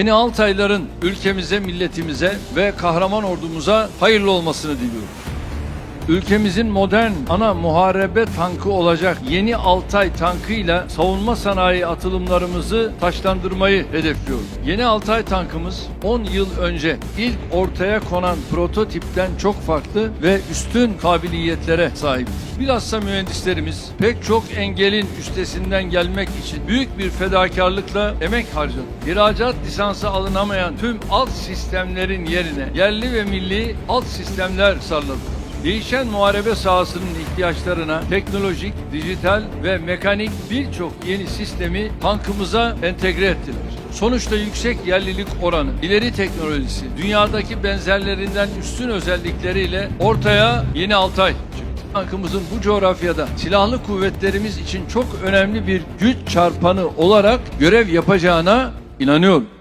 Yeni Altayların ülkemize, milletimize ve kahraman ordumuza hayırlı olmasını diliyorum. Ülkemizin modern ana muharebe tankı olacak yeni Altay tankıyla savunma sanayi atılımlarımızı taşlandırmayı hedefliyoruz. Yeni Altay tankımız 10 yıl önce ilk ortaya konan prototipten çok farklı ve üstün kabiliyetlere sahiptir. Bilhassa mühendislerimiz pek çok engelin üstesinden gelmek için büyük bir fedakarlıkla emek harcadı. İhracat lisansı alınamayan tüm alt sistemlerin yerine yerli ve milli alt sistemler sarladı. Değişen muharebe sahasının ihtiyaçlarına teknolojik, dijital ve mekanik birçok yeni sistemi tankımıza entegre ettiler. Sonuçta yüksek yerlilik oranı, ileri teknolojisi, dünyadaki benzerlerinden üstün özellikleriyle ortaya yeni Altay çıktı. Tankımızın bu coğrafyada silahlı kuvvetlerimiz için çok önemli bir güç çarpanı olarak görev yapacağına inanıyorum.